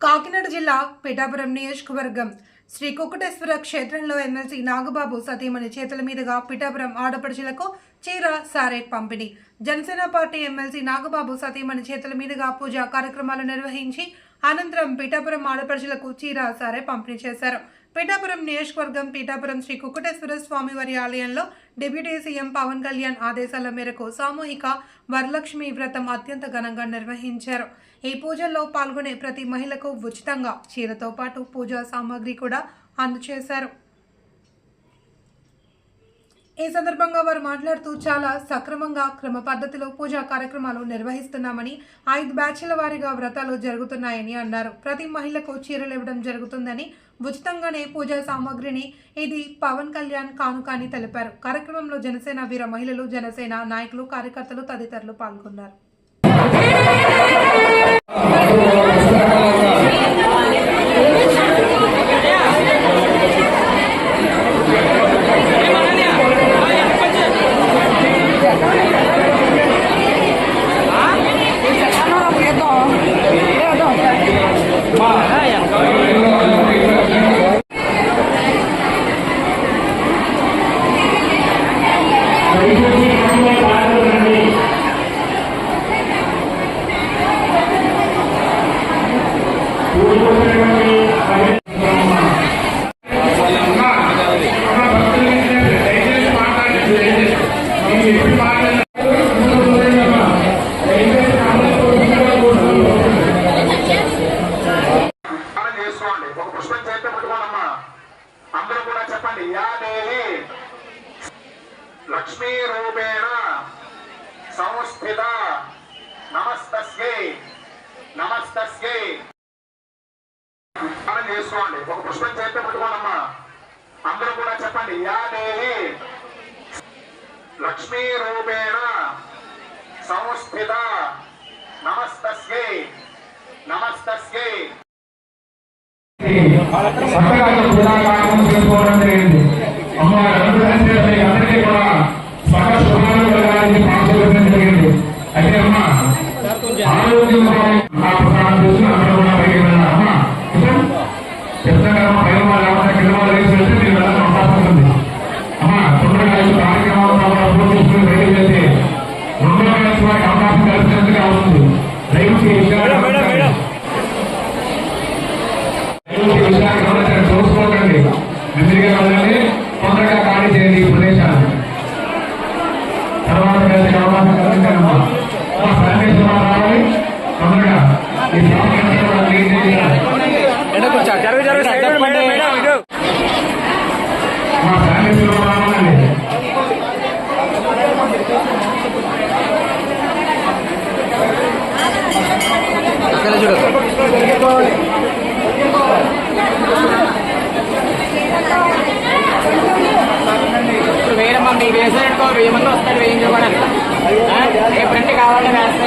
కాకినాడ జిల్లా పిఠాపురం నియోజకవర్గం శ్రీ కుకుటేశ్వర క్షేత్రంలో ఎమ్మెల్సీ నాగబాబు సతీమణి చేతుల మీదుగా పిఠాపురం ఆడపడుచులకు చీర సారే పంపిణీ. జనసేన పార్టీ ఎమ్మెల్సీ నాగబాబు సతీమణి చేతుల మీదుగా పూజా కార్యక్రమాలు నిర్వహించి అనంతరం పిఠాపురం ఆడపడుచులకు చీర సారే పంపిణీ చేశారు. పిఠాపురం నియోజకవర్గం పీఠాపురం శ్రీ కుకుటేశ్వర స్వామివారి ఆలయంలో డిప్యూటీ సీఎం పవన్ కళ్యాణ్ ఆదేశాల మేరకు సామూహిక వరలక్ష్మి వ్రతం అత్యంత ఘనంగా నిర్వహించారు. ఈ పూజల్లో పాల్గొనే ప్రతి మహిళకు ఉచితంగా చీరతో పాటు పూజా సామాగ్రి కూడా అందజేశారు ఈ సందర్భంగా వారు మాట్లాడుతూ చాలా సక్రమంగా క్రమ పద్ధతిలో పూజా కార్యక్రమాలు నిర్వహిస్తున్నామని ఐదు బ్యాచ్ల వారీగా వ్రతాలు జరుగుతున్నాయని అన్నారు. ప్రతి మహిళకు చీరలు ఇవ్వడం జరుగుతుందని ఉచితంగానే పూజా సామాగ్రిని ఇది పవన్ కళ్యాణ్ కానుక అని తెలిపారు. కార్యక్రమంలో జనసేన వీర మహిళలు జనసేన నాయకులు కార్యకర్తలు తదితరులు పాల్గొన్నారు. మనం ఒక పుష్పం చేత పట్టుకోనమ్మా అందరూ కూడా చెప్పండి. యా దేవి. లక్ష్మీ రూపేణ సంస్థిత. నమస్తస్యై. నమస్తస్యై. మనం చేసుకోండి. ఒక పుష్పం చేత పట్టుకోనమ్మా అందరూ కూడా చెప్పండి. యా దేవి. లక్ష్మీ రూపేణ సంస్థిత. నమస్తస్యై. నమస్తస్యై. చక్కగా కూడా కార్యక్రమం చేసుకోవడం జరిగింది. అమ్మవారి అందరికీ అందరికీ కూడా సకల శుభాలు ప్రార్థించడం జరిగింది. అయితే అమ్మ ఆరోగ్యం ఆ ప్రసాదం చూసి అందరూ కూడా బయటికి వెళ్ళాలి. అమ్మ కొంచెం అమ్మ పైన వాళ్ళు ఎవరైనా కింద వాళ్ళు వేసి వెళ్తే మీరు అవకాశం ఉంది. అమ్మ తొందరగా కార్యక్రమాలు పూర్తి చేసుకుని తర్వాత కలిసి అవకాశం కలిగిందమ్మా మా సందేశం రావాలి తొందరగా ఈ మా సందేశం రావాలండి వేరే మంది వెయ్యి మంది ఏ కావాలని కావాలో